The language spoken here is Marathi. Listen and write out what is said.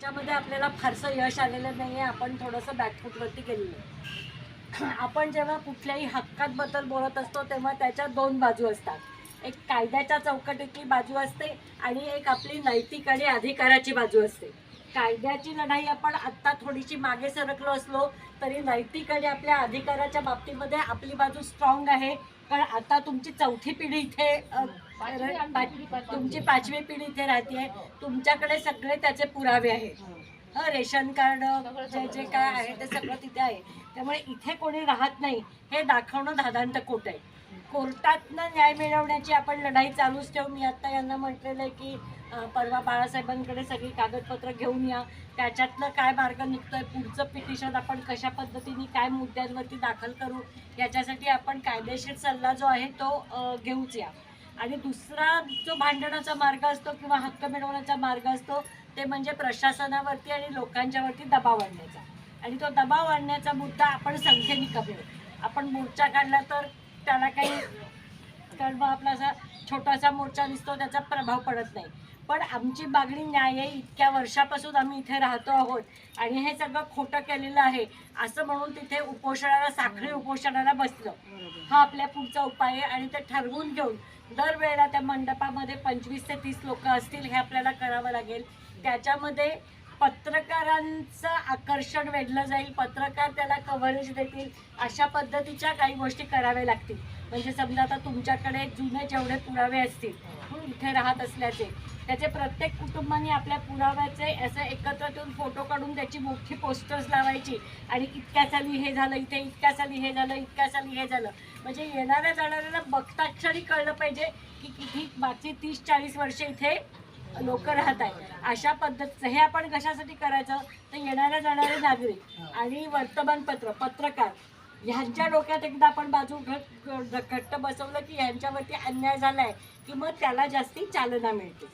त्याच्यामध्ये आपल्याला फारसं यश आलेलं नाही आहे आपण थोडंसं बॅकफूटवरती गेलेलो आहे. आपण जेव्हा कुठल्याही हक्कांबद्दल बोलत असतो तेव्हा त्याच्या दोन बाजू असतात. एक कायद्याच्या चौकटीतली बाजू असते आणि एक आपली नैतिक आणि अधिकाराची बाजू असते. कायद्याची लढाई आपण आत्ता थोडीशी मागे सरकलो असलो तरी नैतिक आणि आपल्या अधिकाराच्या बाबतीमध्ये आपली बाजू स्ट्रॉंग आहे. कारण आता तुमची चौथी पिढी इथे तुमची पाचवी पिढी इथे राहते. तुमच्याकडे सगळे त्याचे पुरावे आहेत. हं, रेशन कार्ड जे जे काय आहे ते सगळं तिथे आहे. त्यामुळे इथे कोणी राहत नाही. हे दाखवणं धादांत खोट आहे. कोर्टातनं न्याय मिळवण्याची आपण लढाई चालूच ठेवू मी आत्ता यांना म्हटलेलं आहे की परवा बाळासाहेबांकडे सगळी कागदपत्र घेऊन या. त्याच्यातलं काय मार्ग निघतोय? पुढचं पिटिशन आपण कशा पद्धतीने काय मुद्द्यांवरती दाखल करू? याच्यासाठी आपण कायदेशीर सल्ला जो आहे तो घेऊच या. आणि दुसरा जो भांडणाचा मार्ग असतो किंवा हक्क मिळवण्याचा मार्ग असतो ते म्हणजे प्रशासनावरती आणि लोकांच्यावरती दबाव आणण्याचा. आणि तो दबाव आणण्याचा मुद्दा आपण संख्येने कमी आपण मोर्चा काढला तर त्याला काही कारण आपला असा छोटासा मोर्चा दिसतो त्याचा प्रभाव पडत नाही. पण आमची मागणी न्याय आहे इतक्या वर्षापासून आम्ही इथे राहतो आहोत आणि हे सगळं खोटं केलेलं आहे. असं म्हणून तिथे उपोषणाला साखळी उपोषणाला बसलं. हा आपल्या पुढचा उपाय आहे आणि ते ठरवून घेऊन दरवेळेला त्या मंडपामध्ये पंचवीस ते तीस लोक असतील हे आपल्याला करावं लागेल. त्याच्यामध्ये पत्रकारांचं आकर्षण वेढलं जाईल पत्रकार त्याला कव्हरेज देतील अशा पद्धतीच्या काही गोष्टी कराव्या लागतील. म्हणजे समजा आता तुमच्याकडे जुने जेवढे पुरावे असतील इथे राहत असल्याचे त्याचे प्रत्येक कुटुंबाने आपल्या पुराव्याचे असं एकत्र ठेवून फोटो काढून त्याची मोठी पोस्टर्स लावायची. आणि इतक्या साली हे झालं इथे इतक्या साली हे झालं इतक्या साली हे झालं. म्हणजे येणाऱ्या जाणाऱ्याला बघताक्षरी कळलं पाहिजे की किती मागची तीस चाळीस वर्ष इथे लोक राहत आहे अशा पद्धतीचं हे आपण कशासाठी करायचं? तर येणाऱ्या जाणारे नागरिक आणि वर्तमानपत्र पत्रकार ह्यांच्या डोक्यात एकदा आपण बाजू घट घट्ट बसवलं की ह्यांच्यावरती अन्याय झालाय की मग त्याला जास्ती चालना मिळते.